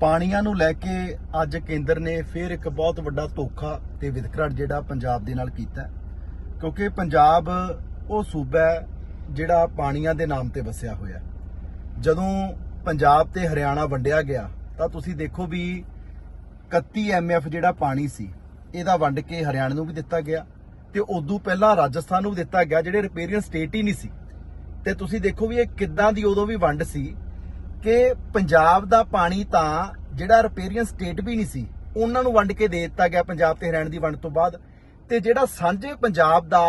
ਪਾਣੀਆਂ ਨੂੰ ਲੈ ਕੇ ਅੱਜ ਕੇਂਦਰ ਨੇ ਫਿਰ ਇੱਕ ਬਹੁਤ ਵੱਡਾ ਧੋਖਾ ਤੇ ਵਿਤਕਰਾ ਜਿਹੜਾ ਪੰਜਾਬ ਦੇ ਨਾਲ ਕੀਤਾ ਕਿਉਂਕਿ ਪੰਜਾਬ ਉਹ ਸੂਬਾ ਹੈ ਜਿਹੜਾ ਪਾਣੀਆਂ ਦੇ ਨਾਮ ਤੇ ਵਸਿਆ ਹੋਇਆ ਜਦੋਂ ਪੰਜਾਬ ਤੇ ਹਰਿਆਣਾ ਵੰਡਿਆ ਗਿਆ, ਤਾਂ ਤੁਸੀਂ ਦੇਖੋ ਵੀ 31 ਐਮਐਫ ਜਿਹੜਾ ਪਾਣੀ ਸੀ, ਇਹਦਾ ਵੰਡ ਕੇ ਹਰਿਆਣਾ ਨੂੰ ਵੀ ਦਿੱਤਾ ਗਿਆ ਤੇ ਉਦੋਂ ਪਹਿਲਾਂ ਰਾਜਸਥਾਨ ਨੂੰ ਵੀ ਦਿੱਤਾ ਗਿਆ, ਜਿਹੜੇ ਰਿਪੇਰੀਅਨ ਸਟੇਟ ਹੀ ਨਹੀਂ ਸੀ। ਤੇ ਤੁਸੀਂ ਦੇਖੋ ਵੀ ਇਹ ਕਿੱਦਾਂ ਦੀ ਉਦੋਂ ਵੀ ਵੰਡ ਸੀ ਕਿ ਪੰਜਾਬ ਦਾ ਪਾਣੀ ਤਾਂ ਜਿਹੜਾ ਰਿਪੇਰੀਅਨ ਸਟੇਟ ਵੀ ਨਹੀਂ ਸੀ, ਉਹਨਾਂ ਨੂੰ ਵੰਡ ਕੇ ਦੇ ਦਿੱਤਾ ਗਿਆ ਪੰਜਾਬ ਤੇ ਹਰਿਆਣਾ ਦੀ ਵੰਡ ਤੋਂ ਬਾਅਦ। ਤੇ ਜਿਹੜਾ ਸਾਂਝੇ ਪੰਜਾਬ ਦਾ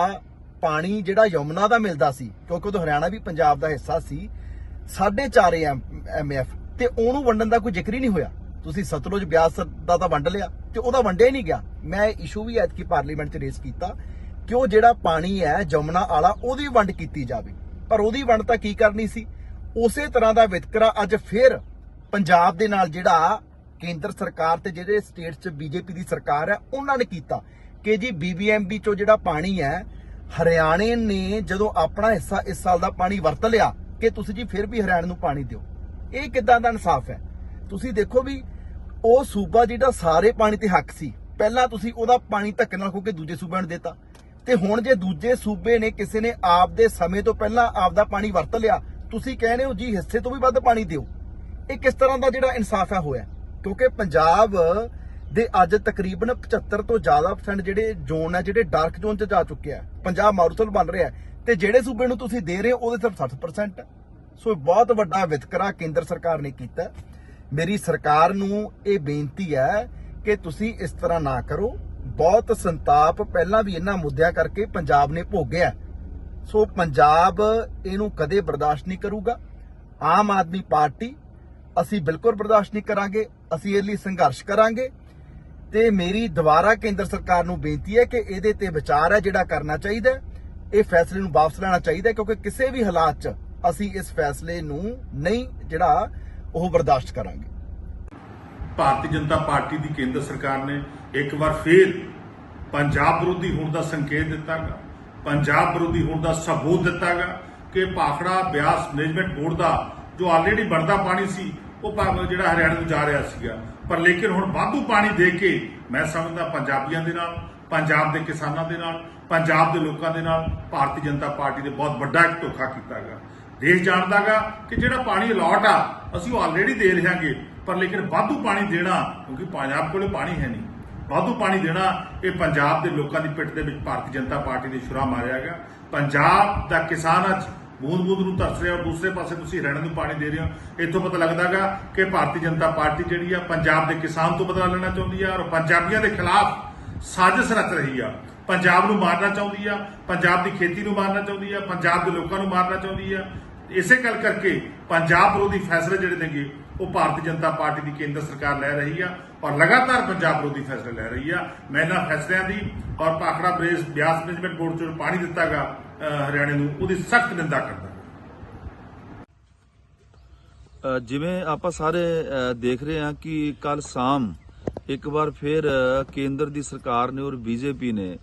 ਪਾਣੀ ਜਿਹੜਾ ਯਮੁਨਾ ਦਾ ਮਿਲਦਾ ਸੀ, ਕਿਉਂਕਿ ਉਦੋਂ ਹਰਿਆਣਾ ਵੀ ਪੰਜਾਬ ਦਾ ਹਿੱਸਾ ਸੀ 4.5 ਐਮਐਫ ਤੇ ਉਹਨੂੰ ਵੰਡਣ ਦਾ ਕੋਈ ਜ਼ਿਕਰ ਹੀ ਨਹੀਂ ਹੋਇਆ। ਤੁਸੀਂ ਸਤਲੁਜ ਬਿਆਸ ਦਾ ਤਾਂ ਵੰਡ ਲਿਆ, ਤੇ ਉਹਦਾ ਵੰਡਿਆ ਹੀ ਨਹੀਂ ਗਿਆ। ਮੈਂ ਇਸ਼ੂ ਵੀ ਐਤਕੀ ਪਾਰਲੀਮੈਂਟ 'ਚ ਰੇਸ ਕੀਤਾ ਕਿ ਉਹ ਜਿਹੜਾ ਪਾਣੀ ਹੈ ਜਮਨਾ ਵਾਲਾ, ਉਹਦੀ ਵੰਡ ਕੀਤੀ ਜਾਵੇ। ਪਰ ਉਹਦੀ ਵੰਡ ਤਾਂ ਕੀ ਕਰਨੀ ਸੀ? ਉਸੇ ਤਰ੍ਹਾਂ ਦਾ ਵਿਤਕਰਾ ਅੱਜ ਫਿਰ ਪੰਜਾਬ ਦੇ ਨਾਲ ਜਿਹੜਾ ਕੇਂਦਰ ਸਰਕਾਰ ਤੇ ਜਿਹੜੇ ਸਟੇਟ 'ਚ ਬੀਜੇਪੀ ਦੀ ਸਰਕਾਰ ਹੈ, ਉਹਨਾਂ ਨੇ ਕੀਤਾ। ਕਿ ਜੀ ਬੀਬੀਐਮਬੀ 'ਚੋਂ ਜਿਹੜਾ ਪਾਣੀ ਹੈ, ਹਰਿਆਣੇ ਨੇ ਜਦੋਂ ਆਪਣਾ ਹਿੱਸਾ ਇਸ ਸਾਲ ਦਾ ਪਾਣੀ ਵਰਤ ਲਿਆ, ਕਿ ਤੁਸੀਂ ਜੀ ਫਿਰ ਵੀ ਹਰਿਆਣੇ ਨੂੰ ਪਾਣੀ ਦਿਓ। ਇਹ ਕਿੱਦਾਂ ਦਾ ਇਨਸਾਫ ਹੈ? ਤੁਸੀਂ ਦੇਖੋ ਵੀ ਉਹ ਸੂਬਾ ਜਿਹੜਾ ਸਾਰੇ ਪਾਣੀ ਤੇ ਹੱਕ ਸੀ, ਪਹਿਲਾਂ ਤੁਸੀਂ ਉਹਦਾ ਪਾਣੀ ਧੱਕੇ ਨਾਲ ਖੋ ਕੇ ਦੂਜੇ ਸੂਬਿਆਂ ਨੂੰ ਦਿੱਤਾ। ਤੇ ਹੁਣ ਜੇ ਦੂਜੇ ਸੂਬੇ ਨੇ ਕਿਸੇ ਨੇ ਆਪ ਦੇ ਸਮੇਂ ਤੋਂ ਪਹਿਲਾਂ ਆਪ ਦਾ ਪਾਣੀ ਵਰਤ ਲਿਆ ਤੁਸੀਂ ਕਹਿੰਦੇ ਹੋ ਜੀ ਹਿੱਸੇ ਤੋਂ ਵੀ ਵੱਧ ਪਾਣੀ ਦਿਓ। ਇਹ ਕਿਸ ਤਰ੍ਹਾਂ ਦਾ ਜਿਹੜਾ ਇਨਸਾਫ ਹੈ ਹੋਇਆ? ਕਿਉਂਕਿ ਪੰਜਾਬ ਦੇ ਅੱਜ ਤਕਰੀਬਨ 75 ਤੋਂ ਜ਼ਿਆਦਾ ਪਰਸੈਂਟ ਜਿਹੜੇ ਜ਼ੋਨ ਹੈ ਜਿਹੜੇ ਡਾਰਕ ਜ਼ੋਨ 'ਚ ਜਾ ਚੁੱਕਿਆ ਹੈ ਪੰਜਾਬ ਮਾਰੂਥਲ ਬਣ ਰਿਹਾ ਹੈ। ਤੇ ਜਿਹੜੇ ਸੂਬੇ ਨੂੰ ਤੁਸੀਂ ਦੇ ਰਹੇ ਹੋ, ਉਹਦੇ ਸਿਰਫ 60% ਸੋ ਇਹ ਬਹੁਤ ਵੱਡਾ ਵਿਤਕਰਾ ਕੇਂਦਰ ਸਰਕਾਰ ਨੇ ਕੀਤਾ। ਮੇਰੀ ਸਰਕਾਰ ਨੂੰ ਇਹ ਬੇਨਤੀ ਹੈ ਕਿ ਤੁਸੀਂ ਇਸ ਤਰ੍ਹਾਂ ਨਾ ਕਰੋ। ਬਹੁਤ ਸੰਤਾਪ ਪਹਿਲਾਂ ਵੀ ਇਹਨਾਂ ਮੁੱਦਿਆਂ ਕਰਕੇ ਪੰਜਾਬ ਨੇ ਭੋਗਿਆ। ਸੋ ਪੰਜਾਬ ਇਹਨੂੰ ਕਦੇ ਬਰਦਾਸ਼ਤ ਨਹੀਂ ਕਰੂਗਾ। ਆਮ ਆਦਮੀ ਪਾਰਟੀ ਅਸੀਂ ਬਿਲਕੁਲ ਬਰਦਾਸ਼ਤ ਨਹੀਂ ਕਰਾਂਗੇ, ਅਸੀਂ ਇਹ ਲਈ ਸੰਘਰਸ਼ ਕਰਾਂਗੇ। ਤੇ ਮੇਰੀ ਦੁਬਾਰਾ ਕੇਂਦਰ ਸਰਕਾਰ ਨੂੰ ਬੇਨਤੀ ਹੈ ਕਿ ਇਹਦੇ ਤੇ ਵਿਚਾਰ ਹੈ ਜਿਹੜਾ ਕਰਨਾ ਚਾਹੀਦਾ ਇਹ ਫੈਸਲੇ ਨੂੰ ਵਾਪਸ ਲੈਣਾ ਚਾਹੀਦਾ ਕਿਉਂਕਿ ਕਿਸੇ ਵੀ ਹਾਲਾਤ 'ਚ ਅਸੀਂ ਇਸ ਫੈਸਲੇ ਨੂੰ ਨਹੀਂ ਜਿਹੜਾ ਉਹ ਬਰਦਾਸ਼ਤ ਕਰਾਂਗੇ। ਭਾਰਤੀ ਜਨਤਾ ਪਾਰਟੀ ਦੀ ਕੇਂਦਰ ਸਰਕਾਰ ਨੇ ਇੱਕ ਵਾਰ ਫੇਰ ਪੰਜਾਬ ਵਿਰੋਧੀ ਹੋਣ ਦਾ ਸੰਕੇਤ ਦਿੱਤਾਗਾ। ਪੰਜਾਬ ਵਿਰੋਧੀ ਹੋਣ ਦਾ ਸਬੂਤ ਦਿੱਤਾਗਾ ਕਿ ਭਾਖੜਾ ਬਿਆਸ ਮੈਨੇਜਮੈਂਟ ਬੋਰਡ ਦਾ ਜੋ ਆਲਰੇਡੀ ਬਣਦਾ ਪਾਣੀ ਸੀ, ਉਹ ਭਾ- ਜਿਹੜਾ ਹਰਿਆਣਾ ਨੂੰ ਜਾ ਰਿਹਾ ਸੀਗਾ। ਪਰ ਲੇਕਿਨ ਹੁਣ ਵਾਧੂ ਪਾਣੀ ਦੇ ਕੇ ਮੈਂ ਸਮਝਦਾ ਪੰਜਾਬੀਆਂ ਦੇ ਨਾਲ, ਪੰਜਾਬ ਦੇ ਕਿਸਾਨਾਂ ਦੇ ਨਾਲ, ਪੰਜਾਬ ਦੇ ਲੋਕਾਂ ਦੇ ਨਾਲ ਭਾਰਤੀ ਜਨਤਾ ਪਾਰਟੀ ਨੇ ਬਹੁਤ ਵੱਡਾ ਇੱਕ ਧੋਖਾ ਕੀਤਾਗਾ। ਦੇਸ਼ ਜਾਣਦਾਗਾ ਕਿ ਜਿਹੜਾ ਪਾਣੀ ਅਲਾਟ ਆ, ਅਸੀਂ ਉਹ ਆਲਰੇਡੀ ਦੇ ਰਹਾਂਗੇ, ਪਰ ਲੇਕਿਨ ਵਾਧੂ ਪਾਣੀ ਦੇਣਾ, ਕਿਉਂਕਿ ਪੰਜਾਬ ਕੋਲੇ ਪਾਣੀ ਹੈ ਨਹੀਂ। ਵਾਧੂ ਪਾਣੀ ਦੇਣਾ ਇਹ ਪੰਜਾਬ ਦੇ ਲੋਕਾਂ ਦੀ ਪਿੱਠ ਦੇ ਵਿੱਚ ਭਾਰਤੀ ਜਨਤਾ ਪਾਰਟੀ ਨੇ ਛੁਰਾ ਮਾਰਿਆ ਗਿਆ ਪੰਜਾਬ ਦਾ ਕਿਸਾਨ ਅੱਜ ਬੂੰਦ ਬੂੰਦ ਨੂੰ ਤਰਸ ਰਿਹਾ ਔਰ ਦੂਸਰੇ ਪਾਸੇ ਤੁਸੀਂ ਹਰਿਆਣਾ ਨੂੰ ਪਾਣੀ ਦੇ ਰਹੇ ਹੋ। ਇੱਥੋਂ ਪਤਾ ਲੱਗਦਾਗਾ ਕਿ ਭਾਰਤੀ ਜਨਤਾ ਪਾਰਟੀ ਜਿਹੜੀ ਆ ਪੰਜਾਬ ਦੇ ਕਿਸਾਨ ਤੋਂ ਬਦਲਾ ਲੈਣਾ ਚਾਹੁੰਦੀ ਆ ਔਰ ਪੰਜਾਬੀਆਂ ਦੇ ਖਿਲਾਫ ਸਾਜ਼ਿਸ਼ ਰਚ ਰਹੀ ਆ। ਪੰਜਾਬ ਨੂੰ ਮਾਰਨਾ ਚਾਹੁੰਦੀ ਆ, ਪੰਜਾਬ ਦੀ ਖੇਤੀ ਨੂੰ ਮਾਰਨਾ ਚਾਹੁੰਦੀ ਆ, ਪੰਜਾਬ ਦੇ ਲੋਕਾਂ ਨੂੰ ਮਾਰਨਾ ਚਾਹੁੰਦੀ ਆ। ਇਸੇ ਗੱਲ ਕਰਕੇ ਪੰਜਾਬ ਵਿਰੋਧੀ ਫੈਸਲੇ ਜਿਹੜੇ ਨੇਗੇ, ਉਹ ਭਾਰਤੀ ਜਨਤਾ ਪਾਰਟੀ ਦੀ ਕੇਂਦਰ ਸਰਕਾਰ ਲੈ ਰਹੀ ਆ ਔਰ ਲਗਾਤਾਰ ਪੰਜਾਬ ਵਿਰੋਧੀ ਫੈਸਲੇ ਲੈ ਰਹੀ ਆ। ਮੈਂ ਇਹਨਾਂ ਫੈਸਲਿਆਂ ਦੀ ਔਰ ਭਾਖੜਾ ਬ੍ਰੇਸ ਬਿਆਸ ਮੈਨੇਜਮੈਂਟ ਬੋਰਡ ਚੋਂ ਪਾਣੀ ਦਿੱਤਾਗਾ ਹਰਿਆਣੇ ਨੂੰ, ਉਹਦੀ ਸਖਤ ਨਿੰਦਾ ਕਰਦਾ। ਜਿਵੇਂ ਆਪਾਂ ਸਾਰੇ ਦੇਖ ਰਹੇ ਹਾਂ ਕਿ ਕੱਲ ਸ਼ਾਮ ਇੱਕ ਵਾਰ ਫਿਰ ਕੇਂਦਰ ਦੀ ਸਰਕਾਰ ਨੇ ਔਰ ਬੀਜੇਪੀ ਨੇ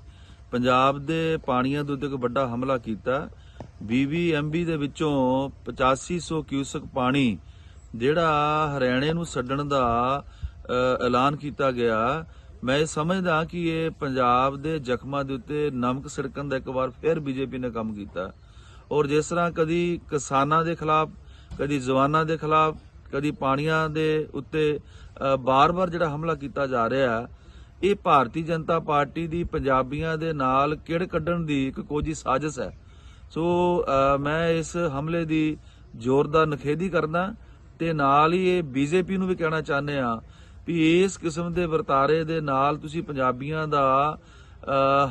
ਪੰਜਾਬ ਦੇ ਪਾਣੀਆਂ ਦੇ ਉੱਤੇ ਇੱਕ ਵੱਡਾ ਹਮਲਾ ਕੀਤਾ। ਬੀਬੀਐਮਬੀ ਦੇ ਵਿੱਚੋਂ 8500 ਕਿਊਸਕ ਪਾਣੀ ਜਿਹੜਾ ਹਰਿਆਣੇ ਨੂੰ ਛੱਡਣ ਦਾ ਐਲਾਨ ਕੀਤਾ ਗਿਆ। ਮੈਂ ਇਹ ਸਮਝਦਾ ਕਿ ਇਹ ਪੰਜਾਬ ਦੇ ਜ਼ਖਮਾਂ ਦੇ ਉੱਤੇ ਨਮਕ ਛਿੜਕਣ ਦਾ ਇੱਕ ਵਾਰ ਫਿਰ ਬੀਜੇਪੀ ਨੇ ਕੰਮ ਕੀਤਾ। ਔਰ ਜਿਸ ਤਰ੍ਹਾਂ ਕਦੀ ਕਿਸਾਨਾਂ ਦੇ ਖਿਲਾਫ ਕਦੀ ਜਵਾਨਾਂ ਦੇ ਖਿਲਾਫ ਕਦੀ ਪਾਣੀਆਂ ਦੇ ਉੱਤੇ ਅ, ਬਾਰ-ਬਾਰ ਜਿਹੜਾ ਹਮਲਾ ਕੀਤਾ ਜਾ ਰਿਹਾ ਇਹ ਭਾਰਤੀ ਜਨਤਾ ਪਾਰਟੀ ਦੀ ਪੰਜਾਬੀਆਂ ਦੇ ਨਾਲ ਕਿੜ ਕੱਢਣ ਦੀ ਇੱਕ ਕੋਝੀ ਸਾਜ਼ਿਸ਼ ਹੈ? ਸੋ ਮੈਂ ਇਸ ਹਮਲੇ ਦੀ ਜ਼ੋਰਦਾਰ ਨਖੇਦੀ ਕਰਦਾ ਤੇ ਨਾਲ ਹੀ ਇਹ ਬੀਜੇਪੀ ਨੂੰ ਵੀ ਕਹਿਣਾ ਚਾਹੁੰਦੇ ਆ ਵੀ ਇਸ ਕਿਸਮ ਦੇ ਵਰਤਾਰੇ ਦੇ ਨਾਲ ਤੁਸੀਂ ਪੰਜਾਬੀਆਂ ਦਾ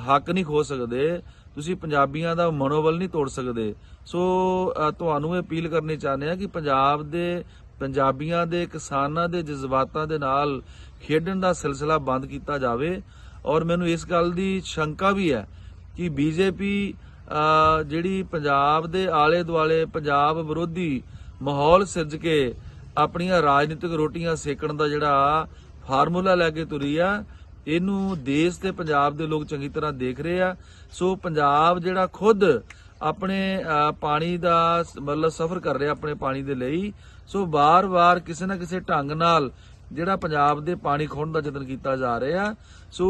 ਹੱਕ ਨਹੀਂ ਖੋ ਸਕਦੇ, ਤੁਸੀਂ ਪੰਜਾਬੀਆਂ ਦਾ ਮਨੋਬਲ ਨਹੀਂ ਤੋੜ ਸਕਦੇ। ਸੋ ਤੁਹਾਨੂੰ ਇਹ ਅਪੀਲ ਕਰਨੀ ਚਾਹੁੰਦੇ ਆ ਕਿ ਪੰਜਾਬ ਦੇ, ਪੰਜਾਬੀਆਂ ਦੇ, ਕਿਸਾਨਾਂ ਦੇ, ਜਜ਼ਬਾਤਾਂ ਦੇ ਨਾਲ ਖੇਡਣ ਦਾ ਸਿਲਸਿਲਾ ਬੰਦ ਕੀਤਾ ਜਾਵੇ। ਔਰ ਮੈਨੂੰ ਇਸ ਗੱਲ ਦੀ ਸ਼ੰਕਾ ਵੀ ਹੈ ਕਿ ਬੀਜੇਪੀ ਜਿਹੜੀ ਪੰਜਾਬ ਦੇ ਆਲੇ ਦੁਆਲੇ ਪੰਜਾਬ ਵਿਰੋਧੀ ਮਾਹੌਲ ਸਿਰਜ ਕੇ ਆਪਣੀਆਂ ਰਾਜਨੀਤਿਕ ਰੋਟੀਆਂ ਸੇਕਣ ਦਾ ਜਿਹੜਾ ਫਾਰਮੂਲਾ ਲੈ ਕੇ ਤੁਰੀ ਆ, ਇਹਨੂੰ ਦੇਸ਼ ਤੇ ਪੰਜਾਬ ਦੇ ਲੋਕ ਚੰਗੀ ਤਰ੍ਹਾਂ ਦੇਖ ਰਹੇ ਆ। ਸੋ ਪੰਜਾਬ ਜਿਹੜਾ ਖੁਦ ਆਪਣੇ ਪਾਣੀ ਦਾ ਮਤਲਬ ਸਫ਼ਰ ਕਰ ਰਿਹਾ ਆਪਣੇ ਪਾਣੀ ਦੇ ਲਈ, ਸੋ ਵਾਰ ਵਾਰ ਕਿਸੇ ਨਾ ਕਿਸੇ ਢੰਗ ਨਾਲ ਜਿਹੜਾ ਪੰਜਾਬ ਦੇ ਪਾਣੀ ਖੋਣ ਦਾ ਯਤਨ ਕੀਤਾ ਜਾ ਰਿਹਾ ਸੋ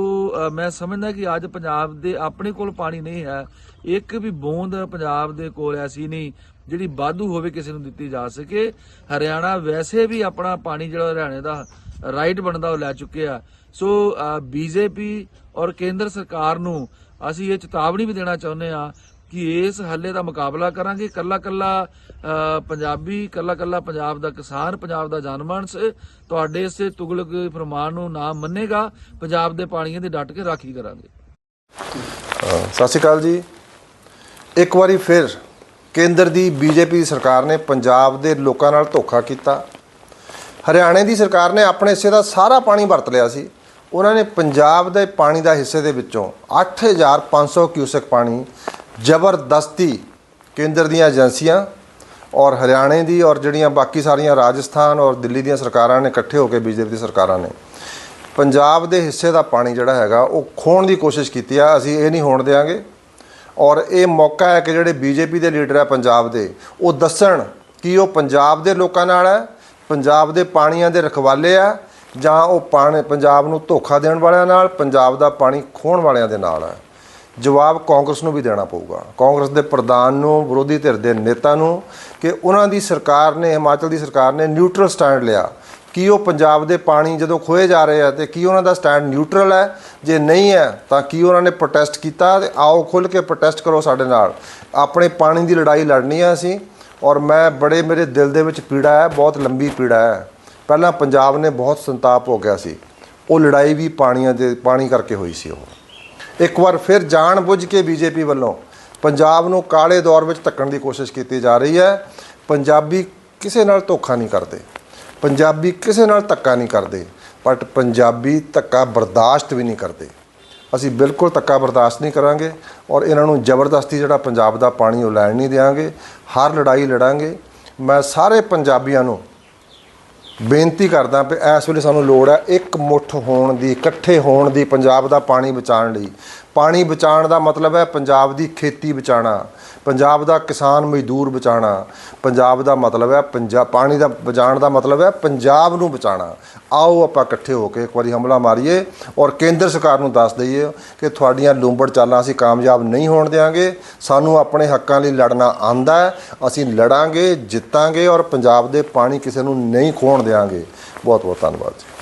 ਮੈਂ ਸਮਝਦਾ ਕਿ ਅੱਜ ਪੰਜਾਬ ਦੇ ਆਪਣੇ ਕੋਲ ਪਾਣੀ ਨਹੀਂ ਹੈ। ਇੱਕ ਵੀ ਬੂੰਦ ਪੰਜਾਬ ਦੇ ਕੋਲ ਐਸੀ ਨਹੀਂ ਜਿਹੜੀ ਵਾਧੂ ਹੋਵੇ ਕਿਸੇ ਨੂੰ ਦਿੱਤੀ ਜਾ ਸਕੇ। ਹਰਿਆਣਾ ਵੈਸੇ ਵੀ ਆਪਣਾ ਪਾਣੀ ਜਿਹੜਾ ਹਰਿਆਣੇ ਦਾ ਰਾਈਟ ਬਣਦਾ ਉਹ ਲੈ ਚੁੱਕੇ ਆ ਸੋ ਬੀਜੇਪੀ ਔਰ ਕੇਂਦਰ ਸਰਕਾਰ ਨੂੰ ਅਸੀਂ ਇਹ ਚੇਤਾਵਨੀ ਵੀ ਦੇਣਾ ਚਾਹੁੰਦੇ ਆ ਕਿ ਇਸ ਹੱਲੇ ਦਾ ਮੁਕਾਬਲਾ ਕਰਾਂਗੇ। ਕੱਲਾ ਕੱਲਾ ਪੰਜਾਬੀ, ਕੱਲਾ ਕੱਲਾ ਪੰਜਾਬ ਦਾ ਕਿਸਾਨ, ਪੰਜਾਬ ਦਾ ਜਨਮਾਨਸ, ਤੁਹਾਡੇ ਇਸੇ ਤੁਗਲਕ ਫਰਮਾਨ ਨੂੰ ਨਾ ਮੰਨੇਗਾ। ਪੰਜਾਬ ਦੇ ਪਾਣੀਆਂ ਦੀ ਡਟ ਕੇ ਰਾਖੀ ਕਰਾਂਗੇ। ਸਤਿ ਸ਼੍ਰੀ ਅਕਾਲ ਜੀ। ਇੱਕ ਵਾਰੀ ਫਿਰ ਕੇਂਦਰ ਦੀ ਬੀਜੇਪੀ ਸਰਕਾਰ ਨੇ ਪੰਜਾਬ ਦੇ ਲੋਕਾਂ ਨਾਲ ਧੋਖਾ ਕੀਤਾ। ਹਰਿਆਣੇ ਦੀ ਸਰਕਾਰ ਨੇ ਆਪਣੇ ਹਿੱਸੇ ਦਾ ਸਾਰਾ ਪਾਣੀ ਵਰਤ ਲਿਆ ਸੀ। ਉਹਨਾਂ ਨੇ ਪੰਜਾਬ ਦੇ ਪਾਣੀ ਦਾ ਹਿੱਸੇ ਦੇ ਵਿੱਚੋਂ 8500 ਕਿਊਸਕ ਪਾਣੀ ਜ਼ਬਰਦਸਤੀ ਕੇਂਦਰ ਦੀਆਂ ਏਜੰਸੀਆਂ ਔਰ ਹਰਿਆਣੇ ਦੀ ਔਰ ਜਿਹੜੀਆਂ ਬਾਕੀ ਸਾਰੀਆਂ ਰਾਜਸਥਾਨ ਔਰ ਦਿੱਲੀ ਦੀਆਂ ਸਰਕਾਰਾਂ ਨੇ ਇਕੱਠੇ ਹੋ ਕੇ ਬੀਜੇਪੀ ਦੀ ਸਰਕਾਰਾਂ ਨੇ, ਪੰਜਾਬ ਦੇ ਹਿੱਸੇ ਦਾ ਪਾਣੀ ਜਿਹੜਾ ਹੈਗਾ ਉਹ ਖੋਣ ਦੀ ਕੋਸ਼ਿਸ਼ ਕੀਤੀ ਆ, ਅਸੀਂ ਇਹ ਨਹੀਂ ਹੋਣ ਦੇਵਾਂਗੇ ਔਰ ਇਹ ਮੌਕਾ ਹੈ ਕਿ ਜਿਹੜੇ ਬੀਜੇਪੀ ਦੇ ਲੀਡਰ ਆ ਪੰਜਾਬ ਦੇ, ਉਹ ਦੱਸਣ ਕਿ ਉਹ ਪੰਜਾਬ ਦੇ ਲੋਕਾਂ ਨਾਲ ਹੈ, ਪੰਜਾਬ ਦੇ ਪਾਣੀਆਂ ਦੇ ਰਖਵਾਲੇ ਆ, ਜਾਂ ਉਹ ਪਾਣੀ ਪੰਜਾਬ ਨੂੰ ਧੋਖਾ ਦੇਣ ਵਾਲਿਆਂ ਨਾਲ, ਪੰਜਾਬ ਦਾ ਪਾਣੀ ਖੋਣ ਵਾਲਿਆਂ ਦੇ ਨਾਲ ਹੈ। ਜਵਾਬ ਕਾਂਗਰਸ ਨੂੰ ਵੀ ਦੇਣਾ ਪਊਗਾ। ਕਾਂਗਰਸ ਦੇ ਪ੍ਰਧਾਨ ਨੂੰ, ਵਿਰੋਧੀ ਧਿਰ ਦੇ ਨੇਤਾ ਨੂੰ ਕਿ ਉਹਨਾਂ ਦੀ ਸਰਕਾਰ ਨੇ, ਹਿਮਾਚਲ ਦੀ ਸਰਕਾਰ ਨੇ ਨਿਊਟਰਲ ਸਟੈਂਡ ਲਿਆ। ਕੀ ਉਹ ਪੰਜਾਬ ਦੇ ਪਾਣੀ ਜਦੋਂ ਖੋਏ ਜਾ ਰਹੇ ਆ ਤੇ ਕੀ ਉਹਨਾਂ ਦਾ ਸਟੈਂਡ ਨਿਊਟਰਲ ਹੈ? ਜੇ ਨਹੀਂ ਹੈ, ਤਾਂ ਕੀ ਉਹਨਾਂ ਨੇ ਪ੍ਰੋਟੈਸਟ ਕੀਤਾ? ਤੇ ਆਓ ਖੁੱਲ ਕੇ ਪ੍ਰੋਟੈਸਟ ਕਰੋ ਸਾਡੇ ਨਾਲ। ਆਪਣੇ ਪਾਣੀ ਦੀ ਲੜਾਈ ਲੜਨੀ ਆ ਅਸੀਂ ਔਰ ਮੈਂ ਬੜੇ ਮੇਰੇ ਦਿਲ ਦੇ ਵਿੱਚ ਪੀੜਾ ਹੈ, ਬਹੁਤ ਲੰਬੀ ਪੀੜਾ ਹੈ। ਪਹਿਲਾਂ ਪੰਜਾਬ ਨੇ ਬਹੁਤ ਸੰਤਾਪ ਹੋ ਗਿਆ ਸੀ। ਉਹ ਲੜਾਈ ਵੀ ਪਾਣੀਆਂ ਦੇ, ਪਾਣੀ ਕਰਕੇ ਹੋਈ ਸੀ ਉਹ। ਇੱਕ ਵਾਰ ਫਿਰ ਜਾਣ ਬੁੱਝ ਕੇ ਬੀਜੇਪੀ ਵੱਲੋਂ ਪੰਜਾਬ ਨੂੰ ਕਾਲੇ ਦੌਰ ਵਿੱਚ ਧੱਕਣ ਦੀ ਕੋਸ਼ਿਸ਼ ਕੀਤੀ ਜਾ ਰਹੀ ਹੈ। ਪੰਜਾਬੀ ਕਿਸੇ ਨਾਲ ਧੋਖਾ ਨਹੀਂ ਕਰਦੇ। ਪੰਜਾਬੀ ਕਿਸੇ ਨਾਲ ਧੱਕਾ ਨਹੀਂ ਕਰਦੇ। ਬਟ ਪੰਜਾਬੀ ਧੱਕਾ ਬਰਦਾਸ਼ਤ ਵੀ ਨਹੀਂ ਕਰਦੇ। ਅਸੀਂ ਬਿਲਕੁਲ ਧੱਕਾ ਬਰਦਾਸ਼ਤ ਨਹੀਂ ਕਰਾਂਗੇ ਔਰ ਇਹਨਾਂ ਨੂੰ ਜ਼ਬਰਦਸਤੀ ਜਿਹੜਾ ਪੰਜਾਬ ਦਾ ਪਾਣੀ ਉਹ ਲੈਣ ਨਹੀਂ ਦੇਵਾਂਗੇ ਹਰ ਲੜਾਈ ਲੜਾਂਗੇ। ਮੈਂ ਸਾਰੇ ਪੰਜਾਬੀਆਂ ਨੂੰ ਬੇਨਤੀ ਕਰਦਾ ਕਿ ਇਸ ਵੇਲੇ ਸਾਨੂੰ ਲੋੜ ਹੈ ਇੱਕ ਮੁੱਠ ਹੋਣ ਦੀ, ਇਕੱਠੇ ਹੋਣ ਦੀ, ਪੰਜਾਬ ਦਾ ਪਾਣੀ ਬਚਾਉਣ ਲਈ। ਪਾਣੀ ਬਚਾਉਣ ਦਾ ਮਤਲਬ ਹੈ ਪੰਜਾਬ ਦੀ ਖੇਤੀ ਬਚਾਉਣਾ, ਪੰਜਾਬ ਦਾ ਕਿਸਾਨ ਮਜ਼ਦੂਰ ਬਚਾਉਣਾ, ਪੰਜਾਬ ਦਾ ਮਤਲਬ ਹੈ ਪੰਜਾਬ ਪਾਣੀ ਦਾ ਬਚਾਉਣ ਦਾ ਮਤਲਬ ਹੈ ਪੰਜਾਬ ਨੂੰ ਬਚਾਉਣਾ। ਆਓ ਆਪਾਂ ਇਕੱਠੇ ਹੋ ਕੇ ਇੱਕ ਵਾਰੀ ਹਮਲਾ ਮਾਰੀਏ ਔਰ ਕੇਂਦਰ ਸਰਕਾਰ ਨੂੰ ਦੱਸ ਦਈਏ ਕਿ ਤੁਹਾਡੀਆਂ ਲੂੰਬੜ ਚਾਲਾਂ ਅਸੀਂ ਕਾਮਯਾਬ ਨਹੀਂ ਹੋਣ ਦੇਵਾਂਗੇ ਸਾਨੂੰ ਆਪਣੇ ਹੱਕਾਂ ਲਈ ਲੜਨਾ ਆਂਦਾ ਹੈ, ਅਸੀਂ ਲੜਾਂਗੇ, ਜਿੱਤਾਂਗੇ ਔਰ ਪੰਜਾਬ ਦੇ ਪਾਣੀ ਕਿਸੇ ਨੂੰ ਨਹੀਂ ਖੋਣ ਦੇਵਾਂਗੇ ਬਹੁਤ ਬਹੁਤ ਧੰਨਵਾਦ ਜੀ।